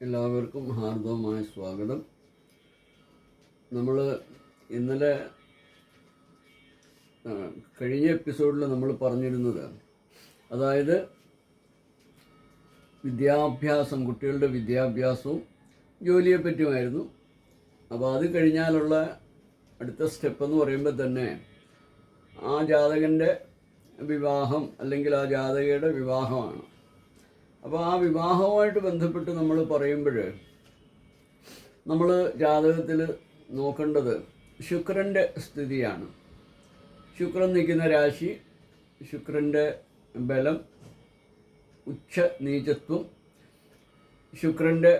എല്ലാവർക്കും ഹാർദവമായ സ്വാഗതം. നമ്മൾ ഇന്നലെ കഴിഞ്ഞ എപ്പിസോഡിൽ നമ്മൾ പറഞ്ഞിരുന്നത് അതായത് വിദ്യാഭ്യാസം കുട്ടികളുടെ വിദ്യാഭ്യാസവും ജോലിയെ പറ്റിയുമായിരുന്നു അപ്പോൾ അത് കഴിഞ്ഞാലുള്ള അടുത്ത സ്റ്റെപ്പ് എന്ന് പറയുമ്പോൾ തന്നെ ആ ജാതകന്റെ വിവാഹം അല്ലെങ്കിൽ ആ ജാതകയുടെ വിവാഹമാണ്. അപ്പോൾ ആ വിവാഹവുമായിട്ട് ബന്ധപ്പെട്ട് നമ്മൾ പറയുമ്പോൾ നമ്മൾ ജാതകത്തിൽ നോക്കേണ്ടത് ശുക്രന്റെ സ്ഥിതിയാണ്. ശുക്രൻ നിൽക്കുന്ന രാശി ശുക്രന്റെ ബലം ഉച്ച നീചത്വം ശുക്രന്റെ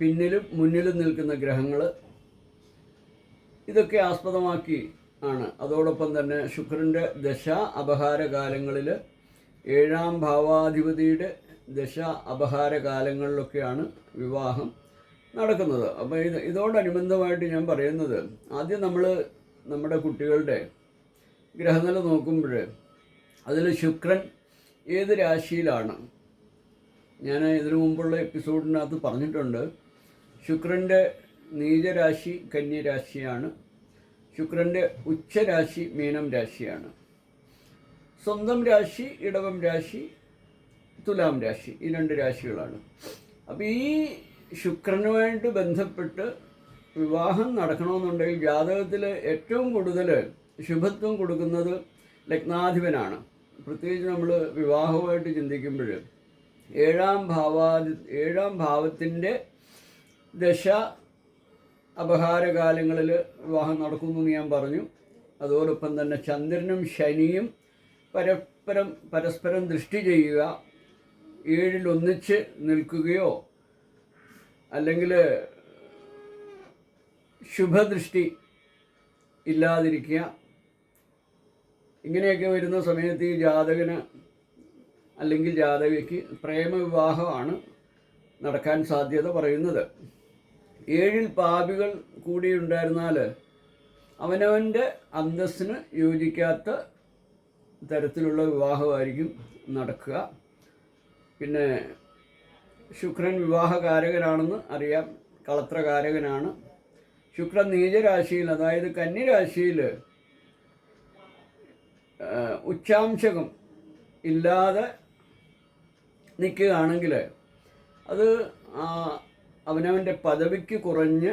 പിന്നിലും മുന്നിലും നിൽക്കുന്ന ഗ്രഹങ്ങൾ ഇതൊക്കെ ആസ്പദമാക്കി ആണ്. അതോടൊപ്പം തന്നെ ശുക്രന്റെ ദശ അപഹാര കാലങ്ങളിൽ ഏഴാം ഭാവാധിപതിയുടെ ദശ അപഹാര കാലങ്ങളിലൊക്കെയാണ് വിവാഹം നടക്കുന്നത്. അപ്പോൾ ഇത് ഇതോടനുബന്ധമായിട്ട് ഞാൻ പറയുന്നത് ആദ്യം നമ്മൾ നമ്മുടെ കുട്ടികളുടെ ഗ്രഹനില നോക്കുമ്പോൾ അതിൽ ശുക്രൻ ഏത് രാശിയിലാണ്? ഞാൻ ഇതിനു മുമ്പുള്ള എപ്പിസോഡിനകത്ത് പറഞ്ഞിട്ടുണ്ട് ശുക്രന്റെ നീചരാശി കന്യരാശിയാണ് ശുക്രന്റെ ഉച്ചരാശി മീനം രാശിയാണ്. സ്വന്തം രാശി ഇടവം രാശി തുലാം രാശി ഈ രണ്ട് രാശികളാണ്. അപ്പോൾ ഈ ശുക്രനുമായിട്ട് ബന്ധപ്പെട്ട് വിവാഹം നടക്കണമെന്നുണ്ടെങ്കിൽ ജാതകത്തിൽ ഏറ്റവും കൂടുതൽ ശുഭത്വം കൊടുക്കുന്നത് ലഗ്നാധിപനാണ്. പ്രത്യേകിച്ച് നമ്മൾ വിവാഹവുമായിട്ട് ചിന്തിക്കുമ്പോൾ ഏഴാം ഭാവാദി ഏഴാം ഭാവത്തിന്റെ ദശ അപഹാരകാലങ്ങളിൽ വിവാഹം നടക്കുമെന്ന് ഞാൻ പറഞ്ഞു. അതോടൊപ്പം തന്നെ ചന്ദ്രനും ശനിയും പരസ്പരം പരസ്പരം ദൃഷ്ടി ചെയ്യുക ഏഴിൽ ഒന്നിച്ച് നിൽക്കുകയോ അല്ലെങ്കിൽ ശുഭദൃഷ്ടി ഇല്ലാതിരിക്കുക. ഇങ്ങനെയൊക്കെ വരുന്ന സമയത്ത് ഈ ജാതകന് അല്ലെങ്കിൽ ജാതകയ്ക്ക് പ്രേമവിവാഹമാണ് നടക്കാൻ സാധ്യത പറയുന്നത്. ഏഴിൽ പാപികൾ കൂടിയുണ്ടായിരുന്നാൽ അവനവന്റെ അന്തസ്സിന് യോജിക്കാത്ത തരത്തിലുള്ള വിവാഹമായിരിക്കും നടക്കുക. പിന്നെ ശുക്രൻ വിവാഹകാരകനാണെന്ന് അറിയാം കളത്രകാരകനാണ്. ശുക്രൻ നീചരാശിയിൽ അതായത് കന്നിരാശിയിൽ ഉച്ചാംശകം ഇല്ലാതെ നിൽക്കുകയാണെങ്കിൽ അത് അവനവന്റെ പദവിക്ക് കുറഞ്ഞ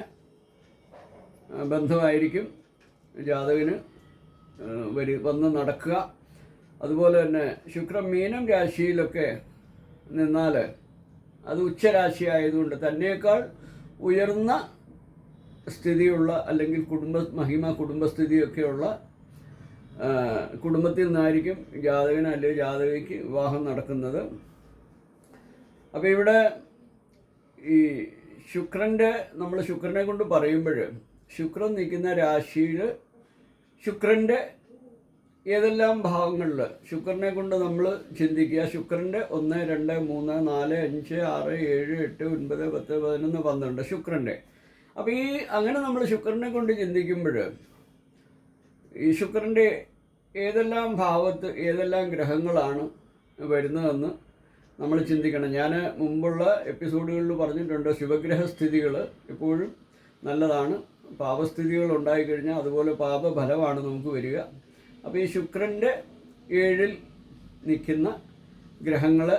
ബന്ധമായിരിക്കും ജാതകന് വരി വന്ന് നടക്കുക. അതുപോലെ തന്നെ ശുക്രൻ മീനം രാശിയിലൊക്കെ നിന്നാൽ അത് ഉച്ചരാശി ആയതുകൊണ്ട് തന്നെക്കാൾ ഉയർന്ന സ്ഥിതിയുള്ള അല്ലെങ്കിൽ കുടുംബ മഹിമ കുടുംബസ്ഥിതിയൊക്കെയുള്ള കുടുംബത്തിൽ നിന്നായിരിക്കും ജാതകന് അല്ലെങ്കിൽ ജാതകയ്ക്ക് വിവാഹം നടക്കുന്നത്. അപ്പോൾ ഇവിടെ ഈ ശുക്രന്റെ നമ്മൾ ശുക്രനെ കൊണ്ട് പറയുമ്പോൾ ശുക്രൻ നിൽക്കുന്ന രാശിയിൽ ശുക്രന്റെ ഏതെല്ലാം ഭാവങ്ങളിൽ ശുക്രനെ കൊണ്ട് നമ്മൾ ചിന്തിക്കുക. ശുക്രന്റെ ഒന്ന് രണ്ട് മൂന്ന് നാല് അഞ്ച് ആറ് ഏഴ് എട്ട് ഒൻപത് പത്ത് പതിനൊന്ന് പന്ത്രണ്ട് ശുക്രന്റെ അപ്പോൾ ഈ അങ്ങനെ നമ്മൾ ശുക്രനെ കൊണ്ട് ചിന്തിക്കുമ്പോൾ ഈ ശുക്രന്റെ ഏതെല്ലാം ഭാവത്ത് ഏതെല്ലാം ഗ്രഹങ്ങളാണ് വരുന്നതെന്ന് നമ്മൾ ചിന്തിക്കണം. ഞാൻ മുമ്പുള്ള എപ്പിസോഡുകളിൽ പറഞ്ഞിട്ടുണ്ട് ശുഭഗ്രഹ സ്ഥിതികൾ എപ്പോഴും നല്ലതാണ്. പാപസ്ഥിതികൾ ഉണ്ടായിക്കഴിഞ്ഞാൽ അതുപോലെ പാപഫലമാണ് നമുക്ക് വരിക. അപ്പോൾ ഈ ശുക്രന്റെ ഏഴിൽ നിൽക്കുന്ന ഗ്രഹങ്ങൾ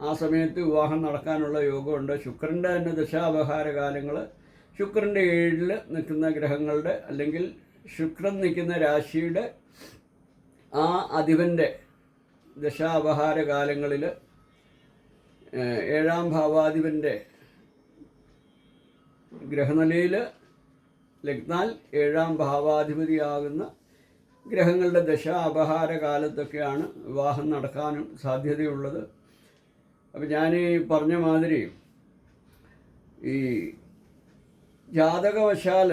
ആ സമയത്ത് വിവാഹം നടക്കാനുള്ള യോഗമുണ്ട്. ശുക്രന്റെ തന്നെ ദശാപഹാര കാലങ്ങൾ ശുക്രന്റെ ഏഴിൽ നിൽക്കുന്ന ഗ്രഹങ്ങളുടെ അല്ലെങ്കിൽ ശുക്രൻ നിൽക്കുന്ന രാശിയുടെ ആ അധിപന്റെ ദശാപഹാര കാലങ്ങളിൽ ഏഴാം ഭാവാധിപന്റെ ഗ്രഹനിലയിൽ ലഗ്നാൽ ഏഴാം ഭാവാധിപതിയാകുന്ന ഗ്രഹങ്ങളുടെ ദശ അപഹാര കാലത്തൊക്കെയാണ് വിവാഹം നടക്കാനും സാധ്യതയുള്ളത്. അപ്പം ഞാൻ ഈ പറഞ്ഞ മാതിരി ഈ ജാതകവശാൽ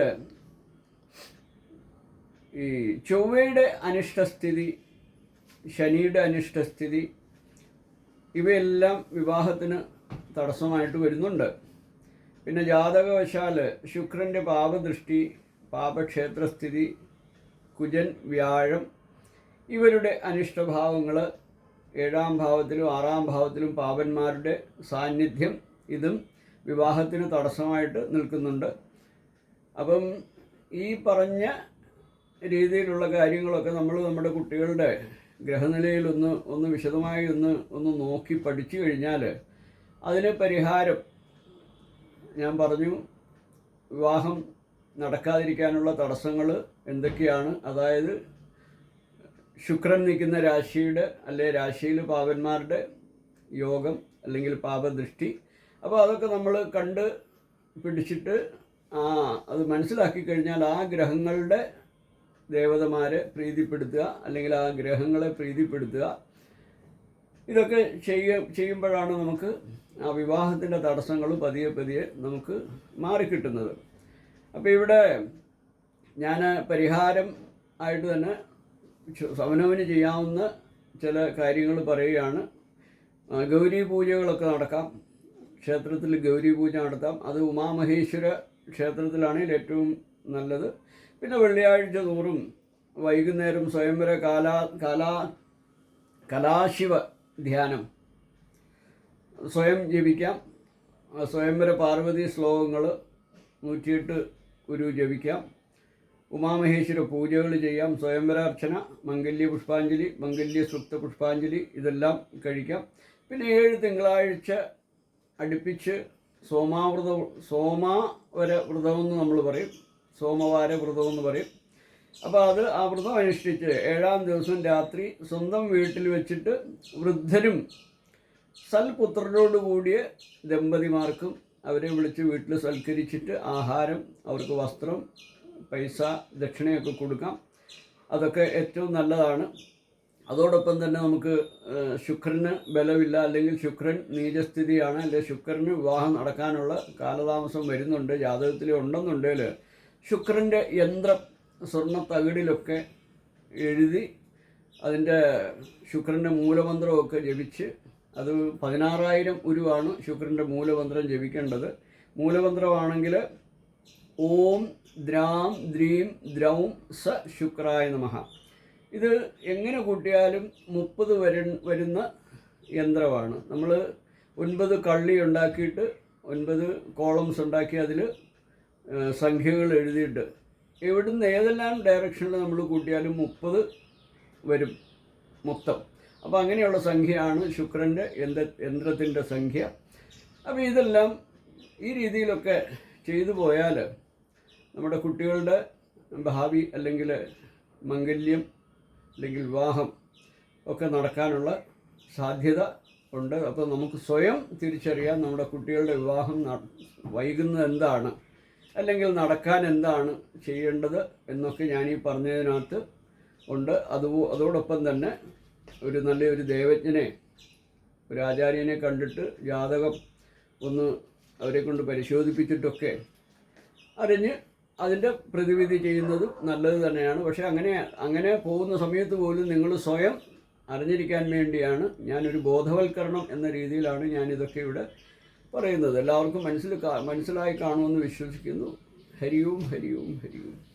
ഈ ചൊവ്വയുടെ അനിഷ്ടസ്ഥിതി ശനിയുടെ അനിഷ്ടസ്ഥിതി ഇവയെല്ലാം വിവാഹത്തിന് തടസ്സമായിട്ട് വരുന്നുണ്ട്. പിന്നെ ജാതകവശാൽ ശുക്രന്റെ പാപദൃഷ്ടി പാപക്ഷേത്രസ്ഥിതി കുജൻ വ്യാഴം ഇവരുടെ അനിഷ്ടഭാവങ്ങൾ ഏഴാം ഭാവത്തിലും ആറാം ഭാവത്തിലും പാപന്മാരുടെ സാന്നിധ്യം ഇതും വിവാഹത്തിന് തടസ്സമായിട്ട് നിൽക്കുന്നുണ്ട്. അപ്പം ഈ പറഞ്ഞ രീതിയിലുള്ള കാര്യങ്ങളൊക്കെ നമ്മൾ നമ്മുടെ കുട്ടികളുടെ ഗ്രഹനിലയിൽ ഒന്ന് ഒന്ന് വിശദമായി ഒന്ന് ഒന്ന് നോക്കി പഠിച്ചു കഴിഞ്ഞാൽ അതിന് പരിഹാരം ഞാൻ പറഞ്ഞു. വിവാഹം നടക്കാതിരിക്കാനുള്ള തടസ്സങ്ങൾ എന്തൊക്കെയാണ്? അതായത് ശുക്രൻ നിൽക്കുന്ന രാശിയുടെ അല്ലെ രാശിയിൽ പാവന്മാരുടെ യോഗം അല്ലെങ്കിൽ പാപദൃഷ്ടി. അപ്പോൾ അതൊക്കെ നമ്മൾ കണ്ട് പിടിച്ചിട്ട് ആ അത് മനസ്സിലാക്കി കഴിഞ്ഞാൽ ആ ഗ്രഹങ്ങളുടെ ദേവതമാരെ പ്രീതിപ്പെടുത്തുക അല്ലെങ്കിൽ ആ ഗ്രഹങ്ങളെ പ്രീതിപ്പെടുത്തുക. ഇതൊക്കെ ചെയ്യ ചെയ്യുമ്പോഴാണ് നമുക്ക് ആ വിവാഹത്തിന്റെ തടസ്സങ്ങൾ പതിയെ പതിയെ നമുക്ക് മാറിക്കിട്ടുന്നത്. അപ്പോൾ ഇവിടെ ഞാൻ പരിഹാരം ആയിട്ട് തന്നെ അവനവന് ചെയ്യാവുന്ന ചില കാര്യങ്ങൾ പറയുകയാണ്. ഗൗരി പൂജകളൊക്കെ നടക്കാം. ക്ഷേത്രത്തിൽ ഗൗരി പൂജ നടത്താം. അത് ഉമാമഹേശ്വര ക്ഷേത്രത്തിലാണെങ്കിൽ ഏറ്റവും നല്ലത്. പിന്നെ വെള്ളിയാഴ്ച തോറും വൈകുന്നേരം സ്വയംവര കാലാ കലാ കലാശിവ ധ്യാനം സ്വയം ജപിക്കാം. സ്വയംവര പാർവതി ശ്ലോകങ്ങൾ നൂറ്റിയെട്ട് ഒരു ജപിക്കാം. ഉമാമഹേശ്വര പൂജകൾ ചെയ്യാം. സ്വയംവരാർച്ചന മംഗല്യ പുഷ്പാഞ്ജലി മംഗല്യ സുപ്ത പുഷ്പാഞ്ജലി ഇതെല്ലാം കഴിക്കാം. പിന്നെ ഏഴ് തിങ്കളാഴ്ച അടുപ്പിച്ച് സോമാവ്രത സോമാവര വ്രതമെന്ന് നമ്മൾ പറയും. സോമവാര വ്രതമെന്ന് പറയും. അപ്പോൾ അത് ആ വ്രതം അനുഷ്ഠിച്ച് ഏഴാം ദിവസം രാത്രി സ്വന്തം വീട്ടിൽ വെച്ചിട്ട് വൃദ്ധരും സൽപുത്രനോടുകൂടിയ ദമ്പതിമാർക്കും അവരെ വിളിച്ച് വീട്ടിൽ സൽക്കരിച്ചിട്ട് ആഹാരം അവർക്ക് വസ്ത്രം പൈസ ദക്ഷിണയൊക്കെ കൊടുക്കാം. അതൊക്കെ ഏറ്റവും നല്ലതാണ്. അതോടൊപ്പം തന്നെ നമുക്ക് ശുക്രന് ബലമില്ല അല്ലെങ്കിൽ ശുക്രൻ നീചസ്ഥിതിയാണ് അല്ലെങ്കിൽ ശുക്രന് വിവാഹം നടക്കാനുള്ള കാലതാമസം വരുന്നുണ്ട് ജാതകത്തിൽ ഉണ്ടെന്നുണ്ടെങ്കിൽ ശുക്രന്റെ യന്ത്രം സ്വർണ തകിടിലൊക്കെ എഴുതി അതിന്റെ ശുക്രന്റെ മൂലമന്ത്രമൊക്കെ ജപിച്ച് അത് പതിനാറായിരം ഉരുവാണ് ശുക്രന്റെ മൂലമന്ത്രം ജപിക്കേണ്ടത്. മൂലമന്ത്രമാണെങ്കിൽ ഓം ദ്രാം ദ്രീം ദ്രൗം സ ശുക്രായ നമഹ ഇത് എങ്ങനെ കൂട്ടിയാലും മുപ്പത് വരു വരുന്ന യന്ത്രമാണ്. നമ്മൾ ഒൻപത് കള്ളി ഉണ്ടാക്കിയിട്ട് ഒൻപത് കോളംസ് ഉണ്ടാക്കി അതിൽ സംഖ്യകൾ എഴുതിയിട്ട് ഇവിടുന്ന് ഏതെല്ലാം ഡയറക്ഷനിൽ നമ്മൾ കൂട്ടിയാലും മുപ്പത് വരും മൊത്തം. അപ്പോൾ അങ്ങനെയുള്ള സംഖ്യയാണ് ശുക്രന്റെ യന്ത്ര യന്ത്രത്തിന്റെ സംഖ്യ. അപ്പോൾ ഇതെല്ലാം ഈ രീതിയിലൊക്കെ ചെയ്തു പോയാൽ നമ്മുടെ കുട്ടികളുടെ ഭാവി അല്ലെങ്കിൽ മംഗല്യം അല്ലെങ്കിൽ വിവാഹം ഒക്കെ നടക്കാനുള്ള സാധ്യത ഉണ്ട്. അപ്പോൾ നമുക്ക് സ്വയം തിരിച്ചറിയാം നമ്മുടെ കുട്ടികളുടെ വിവാഹം വൈകുന്നത് എന്താണ് അല്ലെങ്കിൽ നടക്കാൻ എന്താണ് ചെയ്യേണ്ടത് എന്നൊക്കെ ഞാൻ ഈ പറഞ്ഞതിനകത്ത് ഉണ്ട്. അതുപോ അതോടൊപ്പം തന്നെ ഒരു നല്ല ഒരു ദേവജ്ഞനെ ഒരു ആചാര്യനെ കണ്ടിട്ട് ജാതകം ഒന്ന് അവരെ കൊണ്ട് പരിശോധിപ്പിച്ചിട്ടൊക്കെ അറിഞ്ഞ് അതിന്റെ പ്രതിവിധി ചെയ്യുന്നതും നല്ലത് തന്നെയാണ്. പക്ഷേ അങ്ങനെ അങ്ങനെ പോകുന്ന സമയത്ത് പോലും നിങ്ങൾ സ്വയം അറിഞ്ഞിരിക്കാൻ വേണ്ടിയാണ് ഞാനൊരു ബോധവൽക്കരണം എന്ന രീതിയിലാണ് ഞാനിതൊക്കെ ഇവിടെ പറയുന്നത്. എല്ലാവർക്കും മനസ്സിൽ മനസ്സിലായി കാണുമെന്ന് വിശ്വസിക്കുന്നു. ഹരിയും ഹരിയും ഹരിയും.